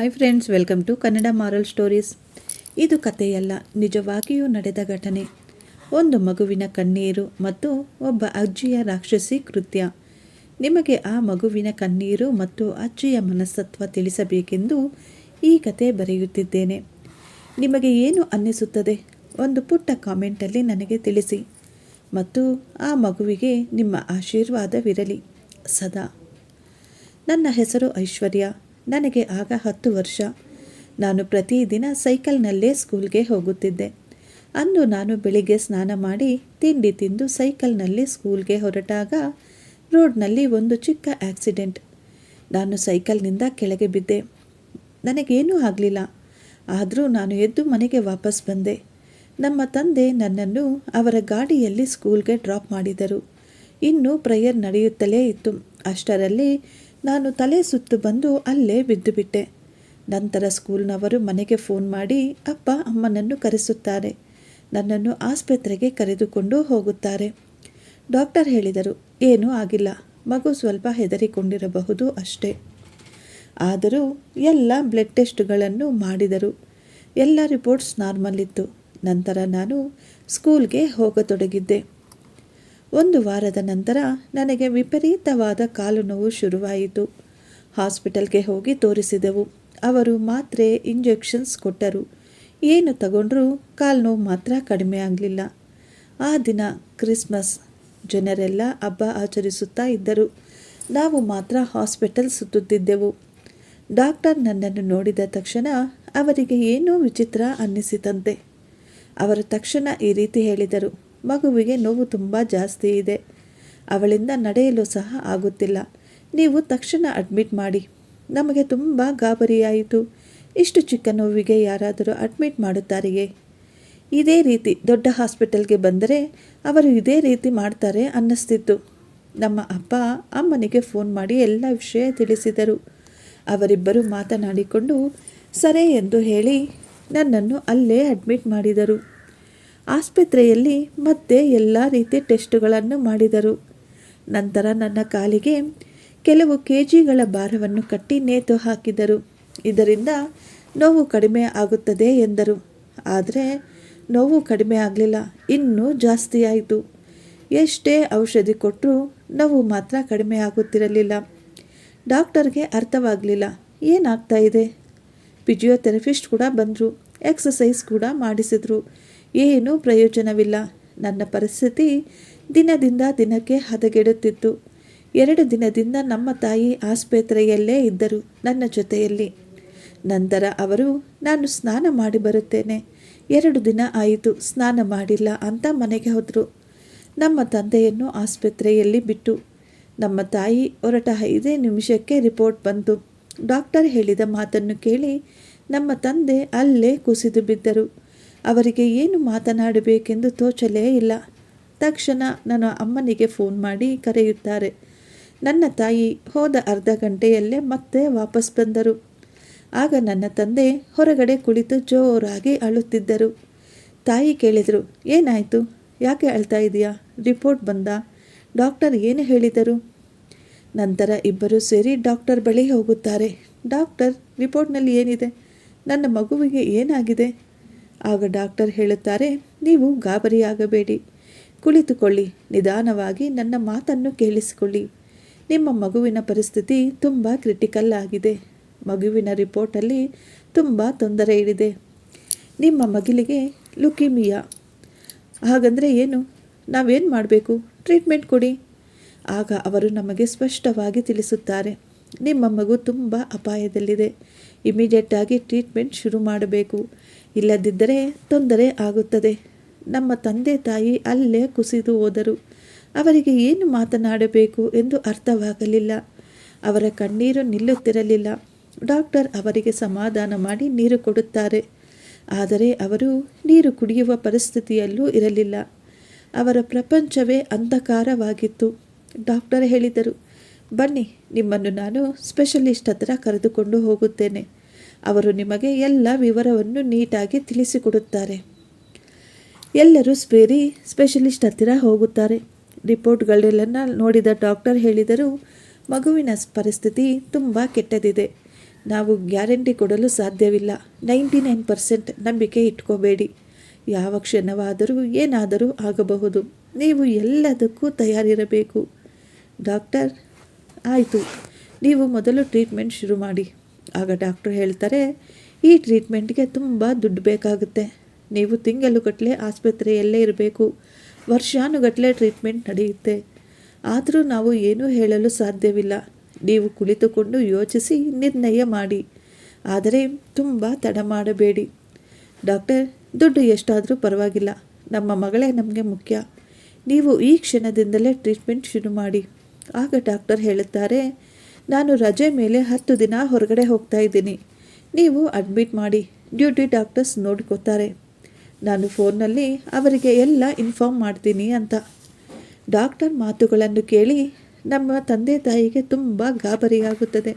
Hi friends welcome to Kannada moral stories ಇದು ಕಥೆಯಲ್ಲ, ನಿಜವಾಗಿಯೂ ನಡೆದ ಘಟನೆ. ಒಂದು ಮಗುವಿನ ಕಣ್ಣೀರು ಮತ್ತು ಒಬ್ಬ ಅಜ್ಜಿಯ ರಾಕ್ಷಸಿ ಕೃತ್ಯ. ನಿಮಗೆ ಆ ಮಗುವಿನ ಕಣ್ಣೀರು ಮತ್ತು ಅಜ್ಜಿಯ ಮನಸ್ತತ್ವ ತಿಳಿಸಬೇಕೆಂದು ಈ ಕತೆ ಬರೆಯುತ್ತಿದ್ದೇನೆ. ನಿಮಗೆ ಏನು ಅನ್ನಿಸುತ್ತದೆ? ಒಂದು ಪುಟ್ಟ ಕಾಮೆಂಟಲ್ಲಿ ನನಗೆ ತಿಳಿಸಿ. ಮತ್ತು ಆ ಮಗುವಿಗೆ ನಿಮ್ಮ ಆಶೀರ್ವಾದವಿರಲಿ. ಸದಾ. ನನ್ನ ಹೆಸರು ಐಶ್ವರ್ಯ. ನನಗೆ ಆಗ ಹತ್ತು ವರ್ಷ. ನಾನು ಪ್ರತಿದಿನ ಸೈಕಲ್ನಲ್ಲೇ ಸ್ಕೂಲ್ಗೆ ಹೋಗುತ್ತಿದ್ದೆ. ಅಂದು ನಾನು ಬೆಳಿಗ್ಗೆ ಸ್ನಾನ ಮಾಡಿ ತಿಂಡಿ ತಿಂದು ಸೈಕಲ್ನಲ್ಲಿ ಸ್ಕೂಲ್ಗೆ ಹೊರಟಾಗ ರೋಡ್ನಲ್ಲಿ ಒಂದು ಚಿಕ್ಕ ಆಕ್ಸಿಡೆಂಟ್. ನಾನು ಸೈಕಲ್ನಿಂದ ಕೆಳಗೆ ಬಿದ್ದೆ. ನನಗೇನೂ ಆಗಲಿಲ್ಲ. ಆದರೂ ನಾನು ಎದ್ದು ಮನೆಗೆ ವಾಪಸ್ ಬಂದೆ. ನಮ್ಮ ತಂದೆ ನನ್ನನ್ನು ಅವರ ಗಾಡಿಯಲ್ಲಿ ಸ್ಕೂಲ್ಗೆ ಡ್ರಾಪ್ ಮಾಡಿದರು. ಇನ್ನು ಪ್ರೇಯರ್ ನಡೆಯುತ್ತಲೇ ಇತ್ತು. ಅಷ್ಟರಲ್ಲಿ ನಾನು ತಲೆ ಸುತ್ತು ಬಂದು ಅಲ್ಲೇ ಬಿದ್ದುಬಿಟ್ಟೆ ನಂತರ ಸ್ಕೂಲ್ನವರು ಮನೆಗೆ ಫೋನ್ ಮಾಡಿ, ಅಪ್ಪ, ಅಮ್ಮನನ್ನು ಕರೆಸುತ್ತಾರೆ. ನನ್ನನ್ನು ಆಸ್ಪತ್ರೆಗೆ ಕರೆದುಕೊಂಡು ಹೋಗುತ್ತಾರೆ. ಡಾಕ್ಟರ್ ಹೇಳಿದರು, ಏನೂ ಆಗಿಲ್ಲ. ಮಗು ಸ್ವಲ್ಪ ಹೆದರಿಕೊಂಡಿರಬಹುದು ಅಷ್ಟೇ. ಆದರೂ ಎಲ್ಲ ಬ್ಲಡ್ ಟೆಸ್ಟ್ಗಳನ್ನು ಮಾಡಿದರು. ಎಲ್ಲ ರಿಪೋರ್ಟ್ಸ್ ನಾರ್ಮಲ್ ಇತ್ತು. ನಂತರ ನಾನು ಸ್ಕೂಲ್ಗೆ ಹೋಗತೊಡಗಿದ್ದೆ. ಒಂದು ವಾರದ ನಂತರ ನನಗೆ ವಿಪರೀತವಾದ ಕಾಲು ನೋವು ಶುರುವಾಯಿತು. ಹಾಸ್ಪಿಟಲ್ಗೆ ಹೋಗಿ ತೋರಿಸಿದೆವು. ಅವರು ಮಾತ್ರೆ, ಇಂಜೆಕ್ಷನ್ಸ್ ಕೊಟ್ಟರು. ಏನು ತಗೊಂಡ್ರೂ ಕಾಲು ನೋವು ಮಾತ್ರ ಕಡಿಮೆ ಆಗಲಿಲ್ಲ. ಆ ದಿನ ಕ್ರಿಸ್ಮಸ್. ಜನರೆಲ್ಲ ಹಬ್ಬ ಆಚರಿಸುತ್ತಾ ಇದ್ದರು. ನಾವು ಮಾತ್ರ ಹಾಸ್ಪಿಟಲ್ ಸುತ್ತುತ್ತಿದ್ದೆವು. ಡಾಕ್ಟರ್ ನನ್ನನ್ನು ನೋಡಿದ ತಕ್ಷಣ ಅವರಿಗೆ ಏನೋ ವಿಚಿತ್ರ ಅನ್ನಿಸಿತಂತೆ. ಅವರು ತಕ್ಷಣ ಈ ರೀತಿ ಹೇಳಿದರು. ಮಗುವಿಗೆ ನೋವು ತುಂಬ ಜಾಸ್ತಿ ಇದೆ. ಅವಳಿಂದ ನಡೆಯಲು ಸಹ ಆಗುತ್ತಿಲ್ಲ. ನೀವು ತಕ್ಷಣ ಅಡ್ಮಿಟ್ ಮಾಡಿ. ನಮಗೆ ತುಂಬ ಗಾಬರಿಯಾಯಿತು. ಇಷ್ಟು ಚಿಕ್ಕ ನೋವಿಗೆ ಯಾರಾದರೂ ಅಡ್ಮಿಟ್ ಮಾಡುತ್ತಾರೆಯೇ? ಇದೇ ರೀತಿ ದೊಡ್ಡ ಹಾಸ್ಪಿಟಲ್ಗೆ ಬಂದರೆ ಅವರು ಇದೇ ರೀತಿ ಮಾಡ್ತಾರೆ ಅನ್ನಿಸ್ತಿತ್ತು. ನಮ್ಮ ಅಪ್ಪ ಅಮ್ಮನಿಗೆ ಫೋನ್ ಮಾಡಿ ಎಲ್ಲ ವಿಷಯ ತಿಳಿಸಿದರು. ಅವರಿಬ್ಬರು ಮಾತನಾಡಿಕೊಂಡು, ಸರಿ ಎಂದು ಹೇಳಿ ನನ್ನನ್ನು ಅಲ್ಲೇ ಅಡ್ಮಿಟ್ ಮಾಡಿದರು. ಆಸ್ಪತ್ರೆಯಲ್ಲಿ ಮತ್ತೆ ಎಲ್ಲ ರೀತಿ ಟೆಸ್ಟುಗಳನ್ನು ಮಾಡಿದರು. ನಂತರ ನನ್ನ ಕಾಲಿಗೆ ಕೆಲವು ಕೆ ಜಿಗಳ ಭಾರವನ್ನು ಕಟ್ಟಿ ನೇತು ಹಾಕಿದರು. ಇದರಿಂದ ನೋವು ಕಡಿಮೆ ಆಗುತ್ತದೆ ಎಂದರು. ಆದರೆ ನೋವು ಕಡಿಮೆ ಆಗಲಿಲ್ಲ, ಇನ್ನೂ ಜಾಸ್ತಿ ಆಯಿತು. ಎಷ್ಟೇ ಔಷಧಿ ಕೊಟ್ಟರೂ ನೋವು ಮಾತ್ರ ಕಡಿಮೆ ಆಗುತ್ತಿರಲಿಲ್ಲ. ಡಾಕ್ಟರ್ಗೆ ಅರ್ಥವಾಗಲಿಲ್ಲ, ಏನಾಗ್ತಾ ಇದೆ? ಫಿಜಿಯೋಥೆರಪಿಸ್ಟ್ ಕೂಡ ಬಂದರು ಎಕ್ಸಸೈಸ್ ಕೂಡ ಮಾಡಿಸಿದ್ರು. ಏನೂ ಪ್ರಯೋಜನವಿಲ್ಲ. ನನ್ನ ಪರಿಸ್ಥಿತಿ ದಿನದಿಂದ ದಿನಕ್ಕೆ ಹದಗೆಡುತ್ತಿತ್ತು. ಎರಡು ದಿನದಿಂದ ನಮ್ಮ ತಾಯಿ ಆಸ್ಪತ್ರೆಯಲ್ಲೇ ಇದ್ದರು, ನನ್ನ ಜೊತೆಯಲ್ಲಿ. ನಂತರ ಅವರು, ನಾನು ಸ್ನಾನ ಮಾಡಿ ಬರುತ್ತೇನೆ. ಎರಡು ದಿನ ಆಯಿತು, ಸ್ನಾನ ಮಾಡಿಲ್ಲ ಅಂತ ಮನೆಗೆ ಹೋದರು. ನಮ್ಮ ತಂದೆಯನ್ನು ಆಸ್ಪತ್ರೆಯಲ್ಲಿ ಬಿಟ್ಟು. ನಮ್ಮ ತಾಯಿ ಹೊರಟ ಐದೇ ನಿಮಿಷಕ್ಕೆ ರಿಪೋರ್ಟ್ ಬಂತು. ಡಾಕ್ಟರ್ ಹೇಳಿದ ಮಾತನ್ನು ಕೇಳಿ ನಮ್ಮ ತಂದೆ ಅಲ್ಲೇ ಕುಸಿದು ಬಿದ್ದರು. ಅವರಿಗೆ ಏನು ಮಾತನಾಡಬೇಕೆಂದು ತೋಚಲೇ ಇಲ್ಲ. ತಕ್ಷಣ ನನ್ನ ಅಮ್ಮನಿಗೆ ಫೋನ್ ಮಾಡಿ ಕರೆಯುತ್ತಾರೆ. ನನ್ನ ತಾಯಿ ಹೋದ ಅರ್ಧ ಗಂಟೆಯಲ್ಲೇ ಮತ್ತೆ ವಾಪಸ್ ಬಂದರು. ಆಗ ನನ್ನ ತಂದೆ ಹೊರಗಡೆ ಕುಳಿತು ಜೋರಾಗಿ ಅಳುತ್ತಿದ್ದರು. ತಾಯಿ ಕೇಳಿದರು, ಏನಾಯಿತು? ಯಾಕೆ ಅಳ್ತಾ ಇದೆಯಾ? ರಿಪೋರ್ಟ್ ಬಂದ? ಡಾಕ್ಟರ್ ಏನು ಹೇಳಿದರು? ನಂತರ ಇಬ್ಬರು ಸೇರಿ ಡಾಕ್ಟರ್ ಬಳಿ ಹೋಗುತ್ತಾರೆ. ಡಾಕ್ಟರ್, ರಿಪೋರ್ಟ್ನಲ್ಲಿ ಏನಿದೆ? ನನ್ನ ಮಗುವಿಗೆ ಏನಾಗಿದೆ? ಆಗ ಡಾಕ್ಟರ್ ಹೇಳುತ್ತಾರೆ, ನೀವು ಗಾಬರಿಯಾಗಬೇಡಿ. ಕುಳಿತುಕೊಳ್ಳಿ. ನಿಧಾನವಾಗಿ ನನ್ನ ಮಾತನ್ನು ಕೇಳಿಸಿಕೊಳ್ಳಿ. ನಿಮ್ಮ ಮಗುವಿನ ಪರಿಸ್ಥಿತಿ ತುಂಬ ಕ್ರಿಟಿಕಲ್ ಆಗಿದೆ. ಮಗುವಿನ ರಿಪೋರ್ಟಲ್ಲಿ ತುಂಬ ತೊಂದರೆ ಇದೆ. ನಿಮ್ಮ ಮಗಿಲಿಗೆ ಲುಕಿಮಿಯಾ ಹಾಗಂದರೆ ಏನು? ನಾವೇನು ಮಾಡಬೇಕು? ಟ್ರೀಟ್ಮೆಂಟ್ ಕೊಡಿ. ಆಗ ಅವರು ನಮಗೆ ಸ್ಪಷ್ಟವಾಗಿ ತಿಳಿಸುತ್ತಾರೆ. ನಿಮ್ಮ ಮಗು ತುಂಬ ಅಪಾಯದಲ್ಲಿದೆ. ಇಮಿಡಿಯೇಟಾಗಿ ಟ್ರೀಟ್ಮೆಂಟ್ ಶುರು ಮಾಡಬೇಕು. ಇಲ್ಲದಿದ್ದರೆ ತೊಂದರೆ ಆಗುತ್ತದೆ. ನಮ್ಮ ತಂದೆ ತಾಯಿ ಅಲ್ಲೇ ಕುಸಿದು ಹೋದರು. ಅವರಿಗೆ ಏನು ಮಾತನಾಡಬೇಕು ಎಂದು ಅರ್ಥವಾಗಲಿಲ್ಲ. ಅವರ ಕಣ್ಣೀರು ನಿಲ್ಲುತ್ತಿರಲಿಲ್ಲ. ಡಾಕ್ಟರ್ ಅವರಿಗೆ ಸಮಾಧಾನ ಮಾಡಿ ನೀರು ಕೊಡುತ್ತಾರೆ. ಆದರೆ ಅವರು ನೀರು ಕುಡಿಯುವ ಪರಿಸ್ಥಿತಿಯಲ್ಲೂ ಇರಲಿಲ್ಲ. ಅವರ ಪ್ರಪಂಚವೇ ಅಂಧಕಾರವಾಗಿತ್ತು. ಡಾಕ್ಟರ್ ಹೇಳಿದರು ಬನ್ನಿ, ನಿಮ್ಮನ್ನು ನಾನು ಸ್ಪೆಷಲಿಸ್ಟ್ ಹತ್ರ ಕರೆದುಕೊಂಡು ಹೋಗುತ್ತೇನೆ. ಅವರು ನಿಮಗೆ ಎಲ್ಲ ವಿವರವನ್ನು ನೀಟಾಗಿ ತಿಳಿಸಿಕೊಡುತ್ತಾರೆ. ಎಲ್ಲರೂ ಸ್ಪೇರಿ ಸ್ಪೆಷಲಿಸ್ಟ್ ಹತ್ತಿರ ಹೋಗುತ್ತಾರೆ. ರಿಪೋರ್ಟ್ಗಳೆಲ್ಲ ನೋಡಿದ ಡಾಕ್ಟರ್ ಹೇಳಿದರು, ಮಗುವಿನ ಪರಿಸ್ಥಿತಿ ತುಂಬ ಕೆಟ್ಟದಿದೆ. ನಾವು ಗ್ಯಾರಂಟಿ ಕೊಡಲು ಸಾಧ್ಯವಿಲ್ಲ. ನೈಂಟಿ ನೈನ್ ಪರ್ಸೆಂಟ್ ನಂಬಿಕೆ ಇಟ್ಕೋಬೇಡಿ. ಯಾವ ಕ್ಷಣವಾದರೂ ಏನಾದರೂ ಆಗಬಹುದು. ನೀವು ಎಲ್ಲದಕ್ಕೂ ತಯಾರಿರಬೇಕು. ಡಾಕ್ಟರ್ ಆಯಿತು. ನೀವು ಮೊದಲು ಟ್ರೀಟ್ಮೆಂಟ್ ಶುರು ಮಾಡಿ. ಆಗ ಡಾಕ್ಟ್ರು ಹೇಳ್ತಾರೆ, ಈ ಟ್ರೀಟ್ಮೆಂಟ್ಗೆ ತುಂಬ ದುಡ್ಡು ಬೇಕಾಗುತ್ತೆ. ನೀವು ತಿಂಗಳುಗಟ್ಟಲೆ ಆಸ್ಪತ್ರೆಯಲ್ಲೇ ಇರಬೇಕು. ವರ್ಷಾನುಗಟ್ಟಲೆ ಟ್ರೀಟ್ಮೆಂಟ್ ನಡೆಯುತ್ತೆ. ಆದರೂ ನಾವು ಏನೂ ಹೇಳಲು ಸಾಧ್ಯವಿಲ್ಲ. ನೀವು ಕುಳಿತುಕೊಂಡು ಯೋಚಿಸಿ ನಿರ್ಣಯ ಮಾಡಿ. ಆದರೆ ತುಂಬ ತಡ ಮಾಡಬೇಡಿ. ಡಾಕ್ಟರ್, ದುಡ್ಡು ಎಷ್ಟಾದರೂ ಪರವಾಗಿಲ್ಲ. ನಮ್ಮ ಮಗಳೇ ನಮಗೆ ಮುಖ್ಯ. ನೀವು ಈ ಕ್ಷಣದಿಂದಲೇ ಟ್ರೀಟ್ಮೆಂಟ್ ಶುರು ಮಾಡಿ. ಆಗ ಡಾಕ್ಟರ್ ಹೇಳುತ್ತಾರೆ, ನಾನು ರಜೆ ಮೇಲೆ ಹತ್ತು ದಿನ ಹೊರಗಡೆ ಹೋಗ್ತಾ ಇದ್ದೀನಿ. ನೀವು ಅಡ್ಮಿಟ್ ಮಾಡಿ ಡ್ಯೂಟಿ ಡಾಕ್ಟರ್ಸ್ ನೋಡ್ಕೋತಾರೆ. ನಾನು ಫೋನ್ನಲ್ಲಿ ಅವರಿಗೆ ಎಲ್ಲ ಇನ್ಫಾರ್ಮ್ ಮಾಡ್ತೀನಿ ಅಂತ. ಡಾಕ್ಟರ್ ಮಾತುಗಳನ್ನು ಕೇಳಿ ನಮ್ಮ ತಂದೆ ತಾಯಿಗೆ ತುಂಬ ಗಾಬರಿಯಾಗುತ್ತದೆ.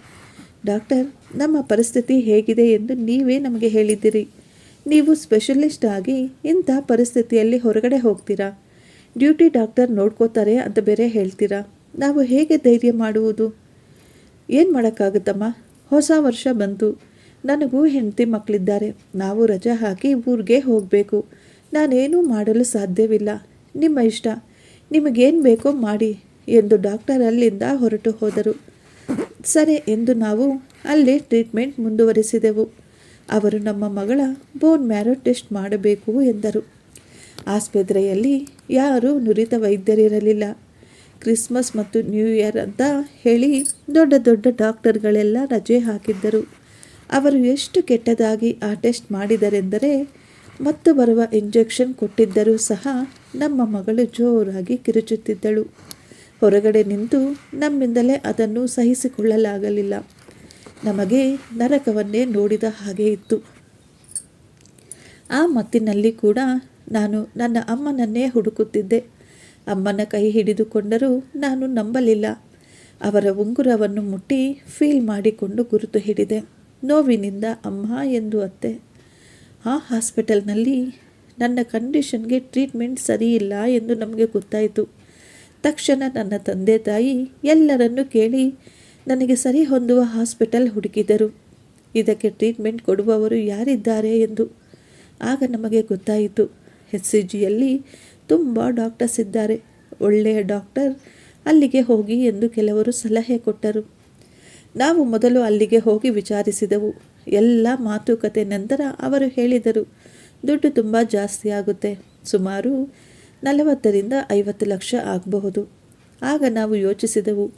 ಡಾಕ್ಟರ್, ನಮ್ಮ ಪರಿಸ್ಥಿತಿ ಹೇಗಿದೆ ಎಂದು ನೀವೇ ನಮಗೆ ಹೇಳಿದ್ದೀರಿ. ನೀವು ಸ್ಪೆಷಲಿಸ್ಟ್ ಆಗಿ ಇಂಥ ಪರಿಸ್ಥಿತಿಯಲ್ಲಿ ಹೊರಗಡೆ ಹೋಗ್ತೀರಾ? ಡ್ಯೂಟಿ ಡಾಕ್ಟರ್ ನೋಡ್ಕೋತಾರೆ ಅಂತ ಬೇರೆ ಹೇಳ್ತೀರಾ? ನಾವು ಹೇಗೆ ಧೈರ್ಯ ಮಾಡುವುದು? ಏನು ಮಾಡೋಕ್ಕಾಗುತ್ತಮ್ಮ? ಹೊಸ ವರ್ಷ ಬಂತು. ನನಗೂ ಹೆಂಡತಿ ಮಕ್ಕಳಿದ್ದಾರೆ ನಾವು ರಜೆ ಹಾಕಿ ಊರಿಗೆ ಹೋಗಬೇಕು. ನಾನೇನೂ ಮಾಡಲು ಸಾಧ್ಯವಿಲ್ಲ. ನಿಮ್ಮ ಇಷ್ಟ. ನಿಮಗೇನು ಬೇಕೋ ಮಾಡಿ ಎಂದು ಡಾಕ್ಟರ್ ಅಲ್ಲಿಂದ ಹೊರಟು ಹೋದರು. ಸರಿ ಎಂದು ನಾವು ಅಲ್ಲಿ ಟ್ರೀಟ್ಮೆಂಟ್ ಮುಂದುವರಿಸಿದೆವು. ಅವರು ನಮ್ಮ ಮಗಳ ಬೋನ್ ಮ್ಯಾರೋ ಟೆಸ್ಟ್ ಮಾಡಬೇಕು ಎಂದರು. ಆಸ್ಪತ್ರೆಯಲ್ಲಿ ಯಾರೂ ನುರಿತ ವೈದ್ಯರಿರಲಿಲ್ಲ. ಕ್ರಿಸ್ಮಸ್ ಮತ್ತು ನ್ಯೂ ಇಯರ್ ಅಂತ ಹೇಳಿ ದೊಡ್ಡ ದೊಡ್ಡ ಡಾಕ್ಟರ್ಗಳೆಲ್ಲ ರಜೆ ಹಾಕಿದ್ದರು. ಅವರು ಎಷ್ಟು ಕೆಟ್ಟದಾಗಿ ಆ ಟೆಸ್ಟ್ ಮಾಡಿದರೆಂದರೆ ಮತ್ತು ಬರುವ ಇಂಜೆಕ್ಷನ್ ಕೊಟ್ಟಿದ್ದರೂ ಸಹ ನಮ್ಮ ಮಗಳು ಜೋರಾಗಿ ಕಿರುಚುತ್ತಿದ್ದಳು. ಹೊರಗಡೆ ನಿಂತು ನಮ್ಮಿಂದಲೇ ಅದನ್ನು ಸಹಿಸಿಕೊಳ್ಳಲಾಗಲಿಲ್ಲ. ನಮಗೆ ನರಕವನ್ನೇ ನೋಡಿದ ಹಾಗೆ ಇತ್ತು. ಆ ಮತ್ತಿನಲ್ಲಿ ಕೂಡ ನಾನು ನನ್ನ ಅಮ್ಮನನ್ನೇ ಹುಡುಕುತ್ತಿದ್ದೆ. ಅಮ್ಮನ ಕೈ ಹಿಡಿದುಕೊಂಡರೂ ನಾನು ನಂಬಲಿಲ್ಲ. ಅವರ ಉಂಗುರವನ್ನು ಮುಟ್ಟಿ ಫೀಲ್ ಮಾಡಿಕೊಂಡು ಗುರುತು ಹಿಡಿದೆ. ನೋವಿನಿಂದ ಅಮ್ಮ ಎಂದು ಅತ್ತೆ. ಆ ಹಾಸ್ಪಿಟಲ್ನಲ್ಲಿ ನನ್ನ ಕಂಡೀಷನ್ಗೆ ಟ್ರೀಟ್ಮೆಂಟ್ ಸರಿಯಿಲ್ಲ ಎಂದು ನಮಗೆ ಗೊತ್ತಾಯಿತು. ತಕ್ಷಣ ನನ್ನ ತಂದೆ ತಾಯಿ ಎಲ್ಲರನ್ನು ಕೇಳಿ ನನಗೆ ಸರಿ ಹೊಂದುವ ಹಾಸ್ಪಿಟಲ್ ಹುಡುಕಿದರು. ಇದಕ್ಕೆ ಟ್ರೀಟ್ಮೆಂಟ್ ಕೊಡುವವರು ಯಾರಿದ್ದಾರೆ ಎಂದು ಆಗ ನಮಗೆ ಗೊತ್ತಾಯಿತು. ಎಸ್ ಸಿ ಜಿಯಲ್ಲಿ ತುಂಬ ಡಾಕ್ಟರ್ಸ್ ಇದ್ದಾರೆ. ಒಳ್ಳೆಯ ಡಾಕ್ಟರ್ ಅಲ್ಲಿಗೆ ಹೋಗಿ ಎಂದು ಕೆಲವರು ಸಲಹೆ ಕೊಟ್ಟರು. ನಾವು ಮೊದಲು ಅಲ್ಲಿಗೆ ಹೋಗಿ ವಿಚಾರಿಸಿದೆವು. ಎಲ್ಲ ಮಾತುಕತೆ ನಂತರ ಅವರು ಹೇಳಿದರು, ದುಡ್ಡು ತುಂಬ ಜಾಸ್ತಿ ಆಗುತ್ತೆ. ಸುಮಾರು ನಲವತ್ತರಿಂದ ಐವತ್ತು ಲಕ್ಷ ಆಗಬಹುದು. ಆಗ ನಾವು ಯೋಚಿಸಿದೆವು,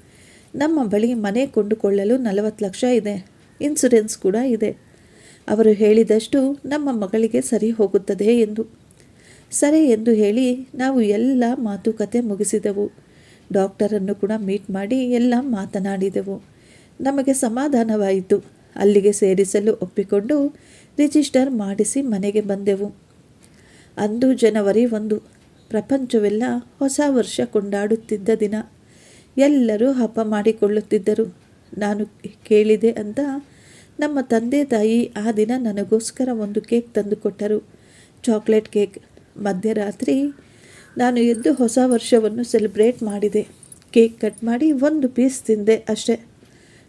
ನಮ್ಮ ಬಳಿ ಮನೆ ಕೊಂಡುಕೊಳ್ಳಲು ನಲವತ್ತು ಲಕ್ಷ ಇದೆ. ಇನ್ಸುರೆನ್ಸ್ ಕೂಡ ಇದೆ. ಅವರು ಹೇಳಿದಷ್ಟು ನಮ್ಮ ಮಗಳಿಗೆ ಸರಿ ಹೋಗುತ್ತದೆ ಎಂದು. ಸರಿ ಎಂದು ಹೇಳಿ ನಾವು ಎಲ್ಲ ಮಾತುಕತೆ ಮುಗಿಸಿದೆವು. ಡಾಕ್ಟರನ್ನು ಕೂಡ ಮೀಟ್ ಮಾಡಿ ಎಲ್ಲ ಮಾತನಾಡಿದೆವು. ನಮಗೆ ಸಮಾಧಾನವಾಯಿತು. ಅಲ್ಲಿಗೆ ಸೇರಿಸಲು ಒಪ್ಪಿಕೊಂಡು ರಿಜಿಸ್ಟರ್ ಮಾಡಿಸಿ ಮನೆಗೆ ಬಂದೆವು. ಅಂದು ಜನವರಿ ಒಂದು. ಪ್ರಪಂಚವೆಲ್ಲ ಹೊಸ ವರ್ಷ ಕೊಂಡಾಡುತ್ತಿದ್ದ ದಿನ. ಎಲ್ಲರೂ ಹಬ್ಬ ಮಾಡಿಕೊಳ್ಳುತ್ತಿದ್ದರು. ನಾನು ಕೇಳಿದೆ ಅಂತ ನಮ್ಮ ತಂದೆ ತಾಯಿ ಆ ದಿನ ನನಗೋಸ್ಕರ ಒಂದು ಕೇಕ್ ತಂದುಕೊಟ್ಟರು. ಚಾಕ್ಲೇಟ್ ಕೇಕ್ ಮಧ್ಯರಾತ್ರಿ ನಾನು ಎದ್ದು ಹೊಸ ವರ್ಷವನ್ನು ಸೆಲೆಬ್ರೇಟ್ ಮಾಡಿದೆ. ಕೇಕ್ ಕಟ್ ಮಾಡಿ ಒಂದು ಪೀಸ್ ತಿಂದೆ ಅಷ್ಟೇ.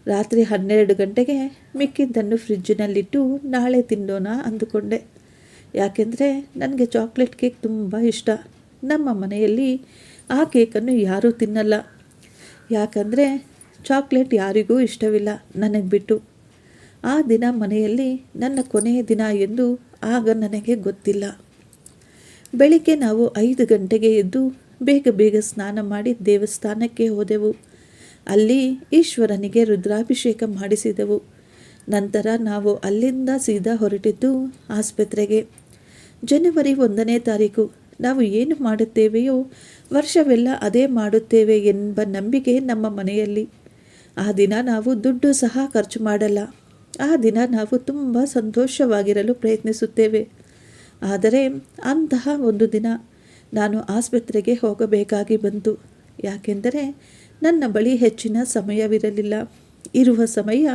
ರಾತ್ರಿ ಹನ್ನೆರಡು ಗಂಟೆಗೆ ಮಿಕ್ಕಿದ್ದನ್ನು ಫ್ರಿಜ್ಜಿನಲ್ಲಿಟ್ಟು ನಾಳೆ ತಿನ್ನೋಣ ಅಂದುಕೊಂಡೆ. ಯಾಕೆಂದರೆ ನನಗೆ ಚಾಕ್ಲೇಟ್ ಕೇಕ್ ತುಂಬ ಇಷ್ಟ. ನಮ್ಮ ಮನೆಯಲ್ಲಿ ಆ ಕೇಕನ್ನು ಯಾರೂ ತಿನ್ನಲ್ಲ. ಯಾಕಂದರೆ ಚಾಕ್ಲೇಟ್ ಯಾರಿಗೂ ಇಷ್ಟವಿಲ್ಲ, ನನಗೆ ಬಿಟ್ಟು. ಆ ದಿನ ಮನೆಯಲ್ಲಿ ನನ್ನ ಕೊನೆಯ ದಿನ ಎಂದು ಆಗ ನನಗೆ ಗೊತ್ತಿಲ್ಲ. ಬೆಳಿಗ್ಗೆ ನಾವು ಐದು ಗಂಟೆಗೆ ಎದ್ದು ಬೇಗ ಬೇಗ ಸ್ನಾನ ಮಾಡಿ ದೇವಸ್ಥಾನಕ್ಕೆ ಹೋದೆವು. ಅಲ್ಲಿ ಈಶ್ವರನಿಗೆ ರುದ್ರಾಭಿಷೇಕ ಮಾಡಿಸಿದೆವು. ನಂತರ ನಾವು ಅಲ್ಲಿಂದ ಸೀದಾ ಹೊರಟಿದ್ದು ಆಸ್ಪತ್ರೆಗೆ. ಜನವರಿ ಒಂದನೇ ತಾರೀಕು. ನಾವು ಏನು ಮಾಡುತ್ತೇವೆಯೋ ವರ್ಷವೆಲ್ಲ ಅದೇ ಮಾಡುತ್ತೇವೆ ಎಂಬ ನಂಬಿಕೆ ನಮ್ಮ ಮನೆಯಲ್ಲಿ. ಆ ದಿನ ನಾವು ದುಡ್ಡು ಸಹ ಖರ್ಚು ಮಾಡಲ್ಲ. ಆ ದಿನ ನಾವು ತುಂಬ ಸಂತೋಷವಾಗಿರಲು ಪ್ರಯತ್ನಿಸುತ್ತೇವೆ. ಆದರೆ ಅಂತಹ ಒಂದು ದಿನ ನಾನು ಆಸ್ಪತ್ರೆಗೆ ಹೋಗಬೇಕಾಗಿ ಬಂತು. ಯಾಕೆಂದರೆ ನನ್ನ ಬಳಿ ಹೆಚ್ಚಿನ ಸಮಯವಿರಲಿಲ್ಲ. ಇರುವ ಸಮಯ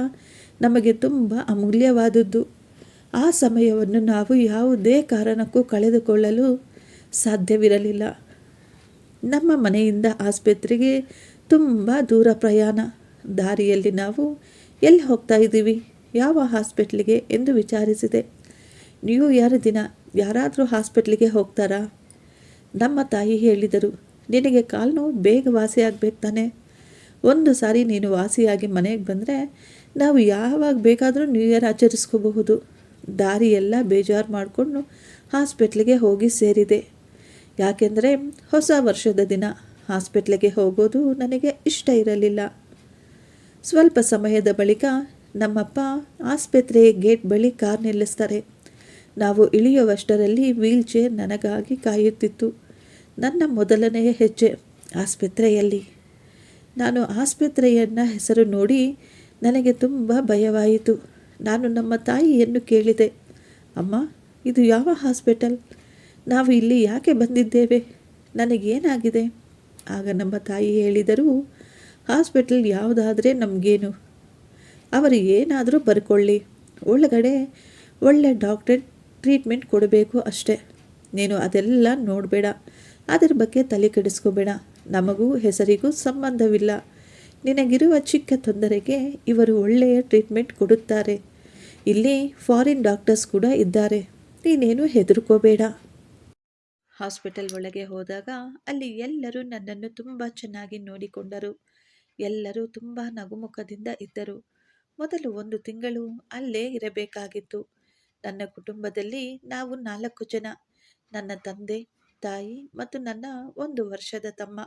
ನಮಗೆ ತುಂಬ ಅಮೂಲ್ಯವಾದದ್ದು. ಆ ಸಮಯವನ್ನು ನಾವು ಯಾವುದೇ ಕಾರಣಕ್ಕೂ ಕಳೆದುಕೊಳ್ಳಲು ಸಾಧ್ಯವಿರಲಿಲ್ಲ. ನಮ್ಮ ಮನೆಯಿಂದ ಆಸ್ಪತ್ರೆಗೆ ತುಂಬ ದೂರ ಪ್ರಯಾಣ. ದಾರಿಯಲ್ಲಿ ನಾವು ಎಲ್ಲಿ ಹೋಗ್ತಾ ಇದ್ದೀವಿ? ಯಾವ ಹಾಸ್ಪಿಟ್ಲಿಗೆ? ಎಂದು ವಿಚಾರಿಸಿದೆ. ನ್ಯೂ ಇಯರ್ ದಿನ. ಯಾರಾದರೂ ಹಾಸ್ಪಿಟ್ಲಿಗೆ ಹೋಗ್ತಾರಾ? ನಮ್ಮ ತಾಯಿ ಹೇಳಿದರು, ನಿನಗೆ ಕಾಲು ನೋವು ಬೇಗ ವಾಸಿಯಾಗಬೇಕು ತಾನೆ. ಒಂದು ಸಾರಿ ನೀನು ವಾಸಿಯಾಗಿ ಮನೆಗೆ ಬಂದರೆ ನಾವು ಯಾವಾಗ ಬೇಕಾದರೂ ನ್ಯೂ ಇಯರ್ ಆಚರಿಸ್ಕೋಬಹುದು. ದಾರಿ ಎಲ್ಲ ಬೇಜಾರು ಮಾಡಿಕೊಂಡು ಹಾಸ್ಪಿಟ್ಲಿಗೆ ಹೋಗಿ ಸೇರಿದೆ. ಯಾಕೆಂದರೆ ಹೊಸ ವರ್ಷದ ದಿನ, ಹಾಸ್ಪಿಟ್ಲಿಗೆ ಹೋಗೋದು ನನಗೆ ಇಷ್ಟ ಇರಲಿಲ್ಲ. ಸ್ವಲ್ಪ ಸಮಯದ ಬಳಿಕ ನಮ್ಮಪ್ಪ ಆಸ್ಪತ್ರೆಯ ಗೇಟ್ ಬಳಿ ಕಾರ್ ನಿಲ್ಲಿಸ್ತಾರೆ. ನಾವು ಇಳಿಯುವಷ್ಟರಲ್ಲಿ ವೀಲ್ ಚೇರ್ ನನಗಾಗಿ ಕಾಯುತ್ತಿತ್ತು. ನನ್ನ ಮೊದಲನೆಯ ಹೆಜ್ಜೆ ಆಸ್ಪತ್ರೆಯಲ್ಲಿ. ನಾನು ಆಸ್ಪತ್ರೆಯನ್ನ ಹೆಸರು ನೋಡಿ ನನಗೆ ತುಂಬ ಭಯವಾಯಿತು. ನಾನು ನಮ್ಮ ತಾಯಿಯನ್ನು ಕೇಳಿದೆ, ಅಮ್ಮ, ಇದು ಯಾವ ಹಾಸ್ಪಿಟಲ್? ನಾವು ಇಲ್ಲಿ ಯಾಕೆ ಬಂದಿದ್ದೇವೆ? ನನಗೇನಾಗಿದೆ? ಆಗ ನಮ್ಮ ತಾಯಿ ಹೇಳಿದರು, ಹಾಸ್ಪಿಟಲ್ ಯಾವುದಾದರೆ ನಮಗೇನು? ಅವರು ಏನಾದರೂ ಬರ್ಕೊಳ್ಳಿ. ಒಳಗಡೆ ಒಳ್ಳೆ ಡಾಕ್ಟರ್ ಟ್ರೀಟ್ಮೆಂಟ್ ಕೊಡಬೇಕು ಅಷ್ಟೇ. ನೀನು ಅದೆಲ್ಲ ನೋಡಬೇಡ. ಅದರ ಬಗ್ಗೆ ತಲೆ ಕೆಡಿಸ್ಕೋಬೇಡ. ನಮಗೂ ಹೆಸರಿಗೂ ಸಂಬಂಧವಿಲ್ಲ. ನಿನಗಿರುವ ಚಿಕ್ಕ ತೊಂದರೆಗೆ ಇವರು ಒಳ್ಳೆಯ ಟ್ರೀಟ್ಮೆಂಟ್ ಕೊಡುತ್ತಾರೆ. ಇಲ್ಲಿ ಫಾರಿನ್ ಡಾಕ್ಟರ್ಸ್ ಕೂಡ ಇದ್ದಾರೆ. ನೀನೇನು ಹೆದರ್ಕೋಬೇಡ. ಹಾಸ್ಪಿಟಲ್ ಒಳಗೆ ಹೋದಾಗ ಅಲ್ಲಿ ಎಲ್ಲರೂ ನನ್ನನ್ನು ತುಂಬ ಚೆನ್ನಾಗಿ ನೋಡಿಕೊಂಡರು. ಎಲ್ಲರೂ ತುಂಬ ನಗುಮುಖದಿಂದ ಇದ್ದರು. ಮೊದಲು ಒಂದು ತಿಂಗಳು ಅಲ್ಲೇ ಇರಬೇಕಾಗಿತ್ತು. ನನ್ನ ಕುಟುಂಬದಲ್ಲಿ ನಾವು ನಾಲ್ಕು ಜನ. ನನ್ನ ತಂದೆ, ತಾಯಿ ಮತ್ತು ನನ್ನ ಒಂದು ವರ್ಷದ ತಮ್ಮ.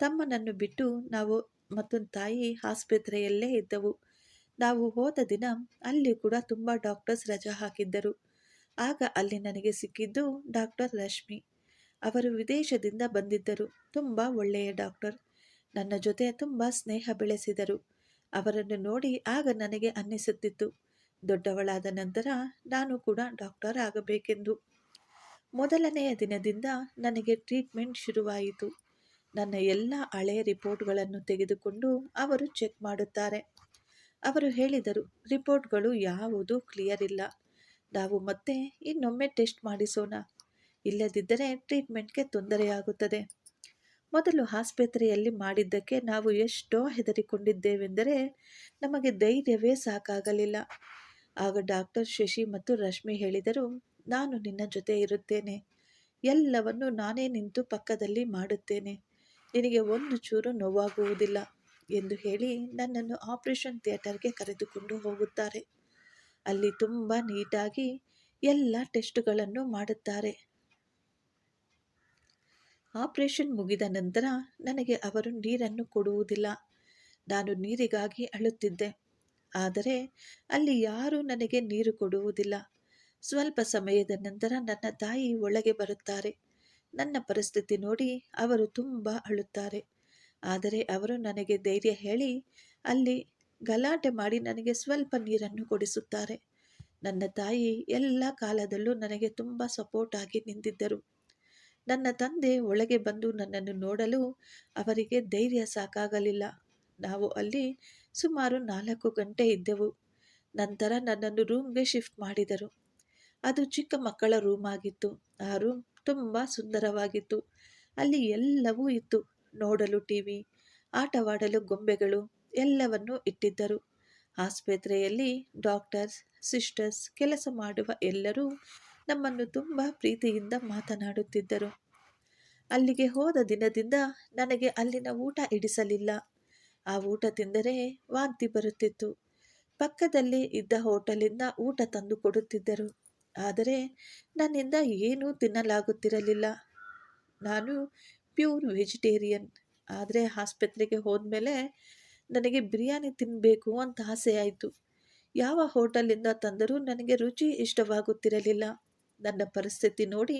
ತಮ್ಮನನ್ನು ಬಿಟ್ಟು ನಾವು ಮತ್ತು ತಾಯಿ ಆಸ್ಪತ್ರೆಯಲ್ಲೇ ಇದ್ದವು. ನಾವು ಹೋದ ದಿನ ಅಲ್ಲಿ ಕೂಡ ತುಂಬ ಡಾಕ್ಟರ್ಸ್ ರಜಾ ಹಾಕಿದ್ದರು. ಆಗ ಅಲ್ಲಿ ನನಗೆ ಸಿಕ್ಕಿದ್ದು ಡಾಕ್ಟರ್ ರಶ್ಮಿ. ಅವರು ವಿದೇಶದಿಂದ ಬಂದಿದ್ದರು. ತುಂಬ ಒಳ್ಳೆಯ ಡಾಕ್ಟರ್. ನನ್ನ ಜೊತೆ ತುಂಬ ಸ್ನೇಹ ಬೆಳೆಸಿದರು. ಅವರನ್ನು ನೋಡಿ ಆಗ ನನಗೆ ಅನ್ನಿಸುತ್ತಿತ್ತು. ದೊಡ್ಡವಳಾದ ನಂತರ ನಾನು ಕೂಡ ಡಾಕ್ಟರ್ ಆಗಬೇಕೆಂದು. ಮೊದಲನೆಯ ದಿನದಿಂದ ನನಗೆ ಟ್ರೀಟ್ಮೆಂಟ್ ಶುರುವಾಯಿತು. ನನ್ನ ಎಲ್ಲ ಹಳೆಯ ರಿಪೋರ್ಟ್ಗಳನ್ನು ತೆಗೆದುಕೊಂಡು ಅವರು ಚೆಕ್ ಮಾಡುತ್ತಾರೆ. ಅವರು ಹೇಳಿದರು, ರಿಪೋರ್ಟ್ಗಳು ಯಾವುದೂ ಕ್ಲಿಯರ್ ಇಲ್ಲ. ನಾವು ಮತ್ತೆ ಇನ್ನೊಮ್ಮೆ ಟೆಸ್ಟ್ ಮಾಡಿಸೋಣ. ಇಲ್ಲದಿದ್ದರೆ ಟ್ರೀಟ್ಮೆಂಟ್ಗೆ ತೊಂದರೆಯಾಗುತ್ತದೆ ಮೊದಲು ಆಸ್ಪತ್ರೆಯಲ್ಲಿ ಮಾಡಿದ್ದಕ್ಕೆ ನಾವು ಎಷ್ಟೋ ಹೆದರಿಕೊಂಡಿದ್ದೇವೆಂದರೆ ನಮಗೆ ಧೈರ್ಯವೇ ಸಾಕಾಗಲಿಲ್ಲ. ಆಗ ಡಾಕ್ಟರ್ ಶಶಿ ಮತ್ತು ರಶ್ಮಿ ಹೇಳಿದರು, ನಾನು ನಿನ್ನ ಜೊತೆ ಇರುತ್ತೇನೆ. ಎಲ್ಲವನ್ನು ನಾನೇ ನಿಂತು ಪಕ್ಕದಲ್ಲಿ ಮಾಡುತ್ತೇನೆ. ನಿನಗೆ ಒಂದು ಚೂರು ನೋವಾಗುವುದಿಲ್ಲ ಎಂದು ಹೇಳಿ ನನ್ನನ್ನು ಆಪರೇಷನ್ ಥಿಯೇಟರ್ಗೆ ಕರೆದುಕೊಂಡು ಹೋಗುತ್ತಾರೆ. ಅಲ್ಲಿ ತುಂಬ ನೀಟಾಗಿ ಎಲ್ಲ ಟೆಸ್ಟ್ಗಳನ್ನು ಮಾಡುತ್ತಾರೆ. ಆಪರೇಷನ್ ಮುಗಿದ ನಂತರ ನನಗೆ ಅವರು ನೀರನ್ನು ಕೊಡುವುದಿಲ್ಲ. ನಾನು ನೀರಿಗಾಗಿ ಅಳುತ್ತಿದ್ದೆ. ಆದರೆ ಅಲ್ಲಿ ಯಾರೂ ನನಗೆ ನೀರು ಕೊಡುವುದಿಲ್ಲ. ಸ್ವಲ್ಪ ಸಮಯದ ನಂತರ ನನ್ನ ತಾಯಿ ಒಳಗೆ ಬರುತ್ತಾರೆ. ನನ್ನ ಪರಿಸ್ಥಿತಿ ನೋಡಿ ಅವರು ತುಂಬ ಅಳುತ್ತಾರೆ. ಆದರೆ ಅವರು ನನಗೆ ಧೈರ್ಯ ಹೇಳಿ ಅಲ್ಲಿ ಗಲಾಟೆ ಮಾಡಿ ನನಗೆ ಸ್ವಲ್ಪ ನೀರನ್ನು ಕೊಡಿಸುತ್ತಾರೆ. ನನ್ನ ತಾಯಿ ಎಲ್ಲ ಕಾಲದಲ್ಲೂ ನನಗೆ ತುಂಬ ಸಪೋರ್ಟ್ ಆಗಿ ನಿಂತಿದ್ದರು. ನನ್ನ ತಂದೆ ಒಳಗೆ ಬಂದು ನನ್ನನ್ನು ನೋಡಲು ಅವರಿಗೆ ಧೈರ್ಯ ಸಾಕಾಗಲಿಲ್ಲ. ನಾವು ಅಲ್ಲಿ ಸುಮಾರು ನಾಲ್ಕು ಗಂಟೆ ಇದ್ದೆವು. ನಂತರ ನನ್ನನ್ನು ರೂಮ್ಗೆ ಶಿಫ್ಟ್ ಮಾಡಿದರು. ಅದು ಚಿಕ್ಕ ಮಕ್ಕಳ ರೂಮ್ ಆಗಿತ್ತು. ಆ ರೂಮ್ ತುಂಬ ಸುಂದರವಾಗಿತ್ತು. ಅಲ್ಲಿ ಎಲ್ಲವೂ ಇತ್ತು. ನೋಡಲು ಟಿವಿ ಆಟವಾಡಲು ಗೊಂಬೆಗಳು ಎಲ್ಲವನ್ನೂ ಇಟ್ಟಿದ್ದರು. ಆಸ್ಪತ್ರೆಯಲ್ಲಿ ಡಾಕ್ಟರ್ಸ್, ಸಿಸ್ಟರ್ಸ್ ಕೆಲಸ ಮಾಡುವ ಎಲ್ಲರೂ ನಮ್ಮನ್ನು ತುಂಬ ಪ್ರೀತಿಯಿಂದ ಮಾತನಾಡುತ್ತಿದ್ದರು. ಅಲ್ಲಿಗೆ ಹೋದ ದಿನದಿಂದ ನನಗೆ ಅಲ್ಲಿನ ಊಟ ಇಡಿಸಲಿಲ್ಲ. ಆ ಊಟ ತಿಂದರೆ ವಾಂತಿ ಬರುತ್ತಿತ್ತು. ಪಕ್ಕದಲ್ಲಿ ಇದ್ದ ಹೋಟೆಲಿಂದ ಊಟ ತಂದು ಕೊಡುತ್ತಿದ್ದರು. ಆದರೆ ನನ್ನಿಂದ ಏನೂ ತಿನ್ನಲಾಗುತ್ತಿರಲಿಲ್ಲ. ನಾನು ಪ್ಯೂರ್ ವೆಜಿಟೇರಿಯನ್. ಆದರೆ ಆಸ್ಪತ್ರೆಗೆ ಹೋದ್ಮೇಲೆ ನನಗೆ ಬಿರಿಯಾನಿ ತಿನ್ನಬೇಕು ಅಂತ ಆಸೆ ಆಯಿತು ಯಾವ ಹೋಟೆಲಿಂದ ತಂದರೂ ನನಗೆ ರುಚಿ ಇಷ್ಟವಾಗುತ್ತಿರಲಿಲ್ಲ. ನನ್ನ ಪರಿಸ್ಥಿತಿ ನೋಡಿ